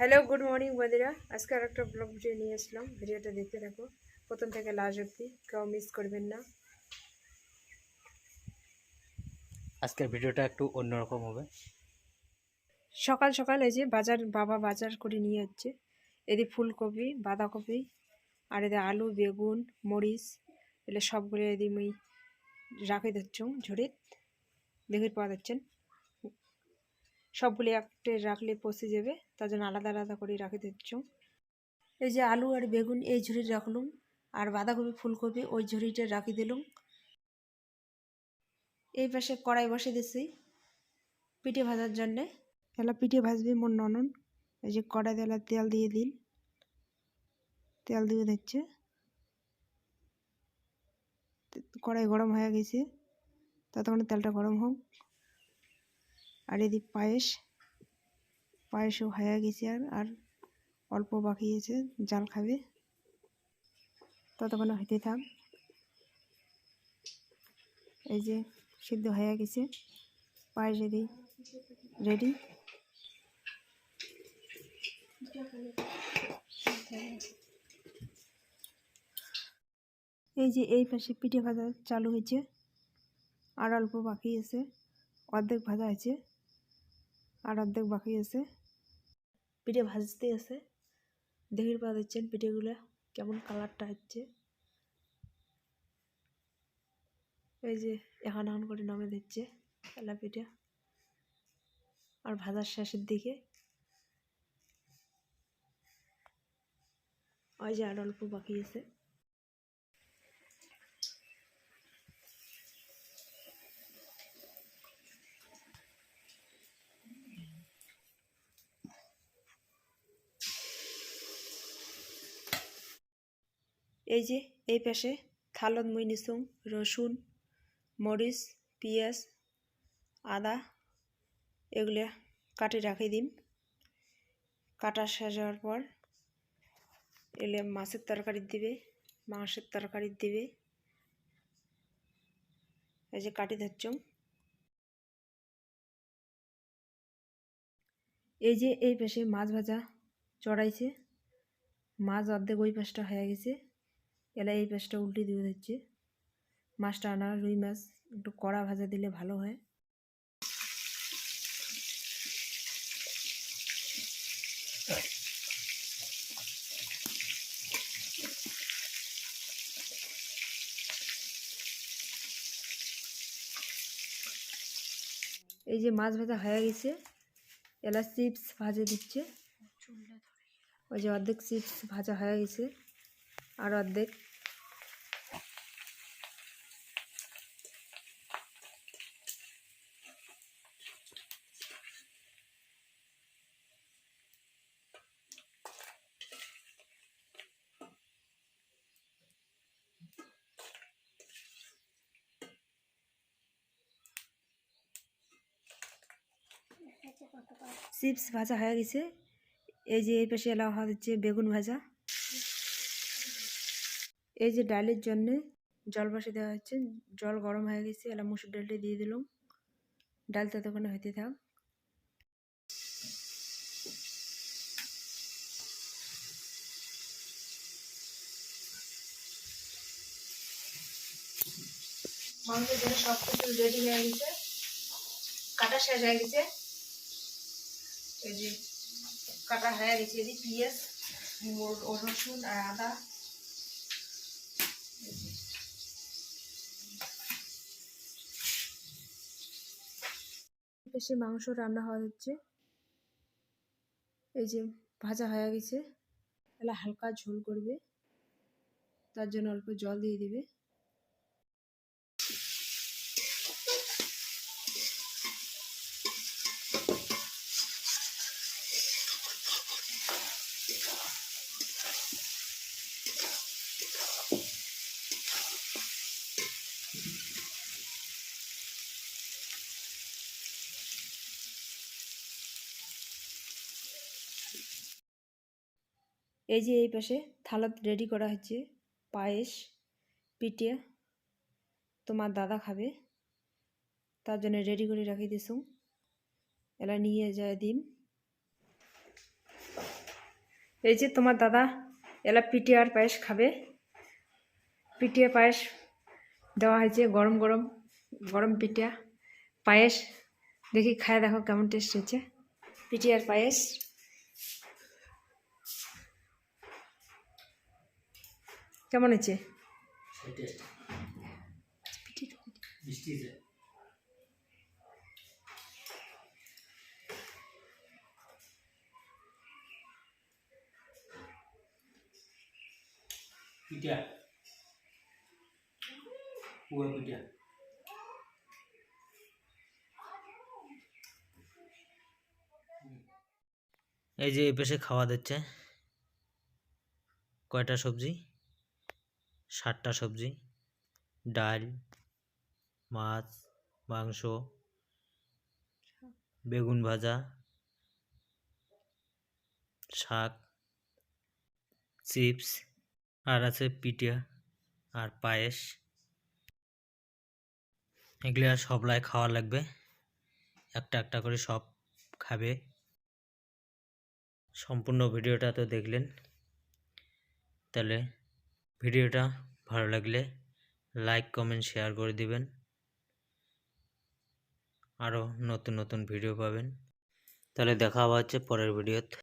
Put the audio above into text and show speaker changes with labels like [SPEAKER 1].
[SPEAKER 1] Hello good morning বন্ধুরা। আজকে আর একটা ব্লগ ভিডিও নিয়ে আসলাম ভিডিওটা দেখতে থাকো। প্রথম থেকে লাস্ট অব্দি কেউ মিস করবেন না।
[SPEAKER 2] আজকের ভিডিওটা একটু অন্যরকম হবে।
[SPEAKER 1] সকাল সকাল এই যে বাজার বাবা বাজার করে নিয়ে যাচ্ছে। এদি ফুলকপি বাঁধাকপি আর এদের আলু বেগুন মরিচ এগুলো সবগুলো এদি মুই রাখে দিচ্ছ ঝুড়িত দেখে পাওয়া যাচ্ছেন সবগুলি একটা রাখলে পচে যাবে, তার জন্য আলাদা আলাদা করে রাখে দিচ্ছ এই যে আলু আর বেগুন, এই ঝুড়ি রাখলুম। আর বাঁধাকপি, ফুলকপি, ওই ঝুড়িটা রাখি দিলুম। এই পাশে কড়াই বসে দিছি পিঠে ভাজার জন্যে। এলা পিঠে ভাজবে মোর ননন। এই যে কড়াই তেলা তেল দিয়ে দিন তেল দিয়ে দিচ্ছে। কড়াই গরম হয়ে গেছে। ততক্ষণে তেলটা গরম হোক। আর এদিক পায়েস, পায়েসও হয়ে গেছে আর আর অল্প বাকি আছে, জাল খাবে। ততক্ষণ হইতে থাক। এই যে সিদ্ধ হয়ে গেছে। পায়েস এদিক রেডি এই যে এই পাশে পিঠে ভাজা চালু হয়েছে। আর অল্প বাকি আছে। অর্ধেক ভাজা আছে। আর অর্ধেক বাকি আছে। পিঠে ভাজতে আছে। দেখে পা যাচ্ছেন পিঠেগুলো কেমন কালারটা হচ্ছে। এই যে এখন এখন করে নামে দিচ্ছে এলা পিঠে। আর ভাজার শেষের দিকে ওই যে আর অল্প বাকি আছে। এই যে, এই পাশে থালত মই নিছুং রসুন, মরিচ, পেঁয়াজ, আদা, এগুলো কাটে রাখি দিন। কাটা শেষ হওয়ার পর এলে মাছের তরকারি দিবে, মাংসের তরকারি দিবে। এই যে কাটি ধরছং এই যে এই পাশে মাছ ভাজা চড়াইছে, মাছ অর্ধেক ওই পাশটা হয়ে গেছে। এলা এই পাশটা উল্টে দিয়ে দিচ্ছে। মাছটা আনা রুই মাছ একটু কড়া ভাজা দিলে ভালো হয়। এই যে মাছ ভাজা হয়ে গেছে এলা চিপস ভাজে দিচ্ছে। ওই যে অর্ধেক চিপস ভাজা হয়ে গেছে আর অর্ধেক চিপস ভাজা হয়ে গেছে। এই যে এই পাশে এলা হচ্ছে বেগুন ভাজা। এই যে ডালের জন্যে জল বসে দেওয়া হচ্ছে। জল গরম হয়ে গেছে এলা মুসুর ডালটা দিয়ে দিলাম। ডাল ততক্ষণে হইতে থাক। জন্য সব কিছু রেডি হয়ে গেছে। কাটা শেষ হয়ে গেছে। এই যে কাটা হয়ে গেছে এদিকে পেঁয়াজ ও- ও রসুন আর আদা। বেশি মাংস রান্না হওয়া হচ্ছে। এই যে ভাজা হয়ে গেছে। তাহলে হালকা ঝোল করবে, তার জন্য অল্প জল দিয়ে দিবে। এই যে এই পাশে থালাত রেডি করা হচ্ছে পায়েস, পিঠে, তোমার দাদা খাবে, তার জন্য রেডি করে রাখি দিছুম এলা নিয়ে যায় দিন এই যে তোমার দাদা এলা পিটিয়ার পায়েস খাবে। পিটিয়া পায়েস দেওয়া হয়েছে গরম গরম গরম পিটিয়া পায়েস দেখি খায় দেখো কেমন টেস্ট হয়েছে। পিটিয়ার পায়েস। কেমন হয়েছে?
[SPEAKER 2] এই যে এই পাশে খাওয়া দিচ্ছে। কয়টা সবজি? ষাটটা সবজি। ডাল, মাছ, মাংস, বেগুন ভাজা, শাক, চিপস। আর আছে পিঠা আর পায়েস। এগুলি আর সবলাই খাওয়া লাগবে। একটা একটা করে সব খাবে। সম্পূর্ণ ভিডিওটা তো দেখলেন। তাহলে ভিডিওটা ভালো লাগলে লাইক, কমেন্ট, শেয়ার করে দিবেন। আরও নতুন নতুন ভিডিও পাবেন। তাহলে দেখা হচ্ছে পরের ভিডিওতে।